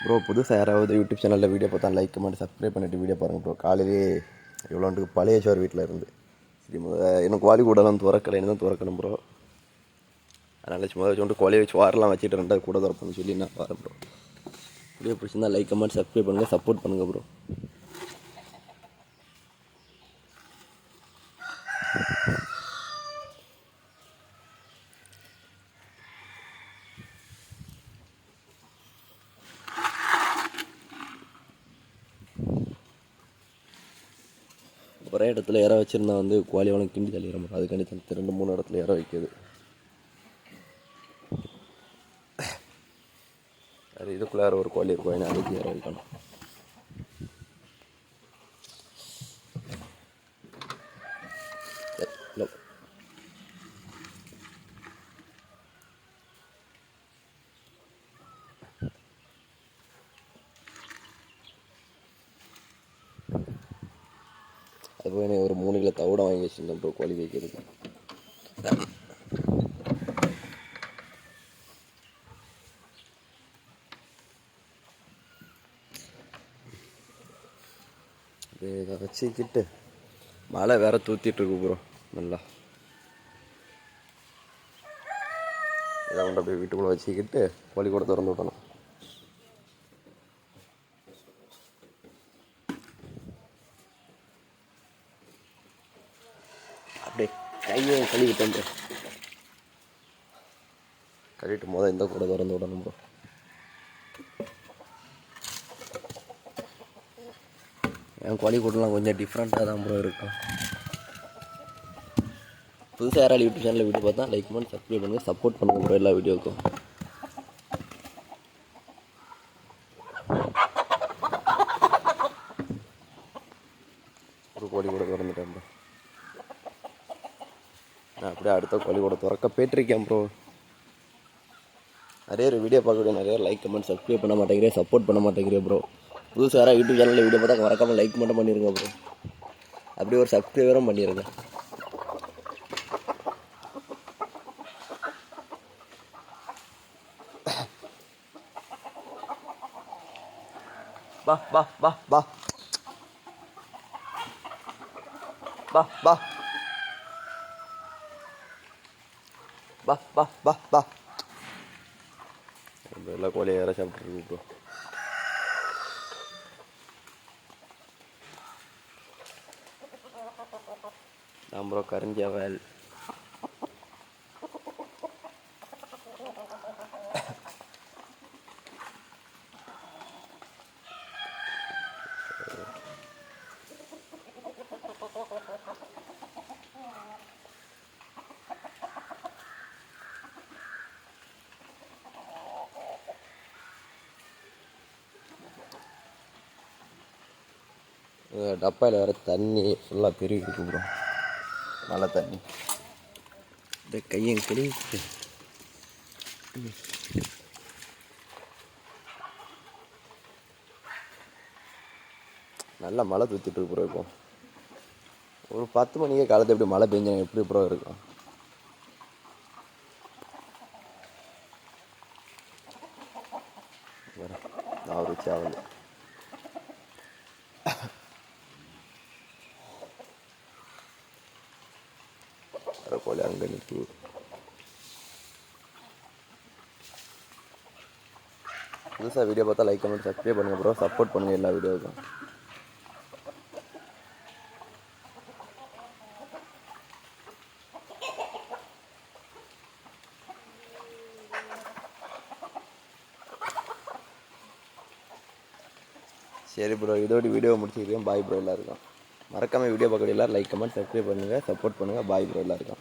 Bro புதுசாக யாராவது YouTube சேனலில் வீடியோ பார்த்தா லைக் கமெண்ட் சப்ஸ்கிரைப் பண்ணிட்டு வீடியோ பாருங்கள் ப்ரோ காலையிலே இவ்வளோண்டுக்கு பழைய சோர் வீட்டில் இருந்து. சரி முத இன்னும் கோழி கூடலாம் துறக்கலை தான் துறக்கணும் ப்ரோ அதனால் சும்மா வச்சு கொண்டு கொலையை வச்சு வாரெலாம் வச்சுட்டு ரெண்டாவது கூட திறப்போம்னு சொல்லி நான் வரேன் ப்ரோ வீடியோ பிடிச்சிருந்தா லைக் கமெண்ட் சப்ஸ்கிரைப் பண்ணுங்கள் சப்போர்ட் பண்ணுங்கள் ப்ரோ ஒரே இடத்துல இற வச்சுருந்தா வந்து கோழி அவனுக்கு கிண்டி தள்ளிட மாதிரி அதுக்காண்டி தனித்து ரெண்டு மூணு இடத்துல இற வைக்கிது அது இதுக்குள்ளார ஒரு கோழி இருக்கும். ஏன்னா அதுக்கு இற வைக்கணும். சரி, போய் ஒரு மூணு கிலோ தவிட வாங்கி வச்சுருந்தேன் ப்ரோ கோழி வைக்கிறதுக்கு. இதை வச்சுக்கிட்டு மழை வேற தூத்திட்டு இருக்கு ப்ரோ நல்லா. இதை கொண்டு அப்படியே வீட்டுக்குள்ளே வச்சுக்கிட்டு கோழி கூட திறந்து விடணும் அப்படியே கையை கழுவிட்டேன் ப்ரோ. கழுவிட்டு மொதல் இந்த கூட திறந்து விடணும் ப்ரோ. என் கோழி கொஞ்சம் டிஃப்ரெண்ட்டாக தான் ப்ரோ இருக்கும். புதுசாக யாராவது யூடியூப் சேனலில் வீடியோ பார்த்தா லைக் பண்ணி சப்ஸ்கிரைப் பண்ணுங்கள் சப்போர்ட் பண்ணுங்கள் ப்ரோ எல்லா வீடியோக்கும் ஒரு கோழி கூட திறந்துட்டேன் ப்ரோ. நான் அப்படியே அடுத்த கோழி கூட திறக்க போயிட்டுருக்கேன் ப்ரோ நிறைய ஒரு வீடியோ பார்க்கக்கூடிய நிறைய லைக் கமெண்ட் சப்ஸ்கிரைப் பண்ண மாட்டேங்கிறேன் சப்போர்ட் பண்ண மாட்டேங்கிறேன் ப்ரோ புதுசாக யாராவது யூடியூப் சேனலில் வீடியோ பார்த்தா மறக்காமல் லைக் மட்டும் பண்ணிடுங்க ப்ரோ அப்படியே ஒரு சப்ஸ்கிரைபரும் பண்ணிடுங்க பா பா பா பா பா பா va, va, va, va. La colera se arruga. Ambro carinja. டப்பாயில் வேறு தண்ணி ஃபுல்லாக பெருகி இருக்கு ப்ரோ மழை தண்ணி. இந்த கையும் கழுவிட்டு நல்லா மழை தூத்திட்டு ப்ரோ இப்போ. ஒரு பத்து மணிக்கே காலத்து எப்படி மழை பெஞ்சாங்க எப்படி ப்ரோ இருக்கும்? நான் ஒரு சாவல். கோழி அங்கே நிற்குது புதுசாக வீடியோ பார்த்தா லைக் கமெண்ட் சப்ஸ்கிரைப் பண்ணுங்கள் ப்ரோ சப்போர்ட் பண்ணுங்கள் எல்லா வீடியோவுக்கும் சரி ப்ரோ இதோட வீடியோ முடிச்சுக்கிறேன் பாய் ப்ரோ எல்லாருக்கும் மறக்காமல் வீடியோ பார்க்க எல்லாரும் லைக் கமெண்ட் சப்ஸ்கிரைப் பண்ணுங்கள் சப்போர்ட் பண்ணுங்கள் பாய் ப்ரோ எல்லாருக்கும்.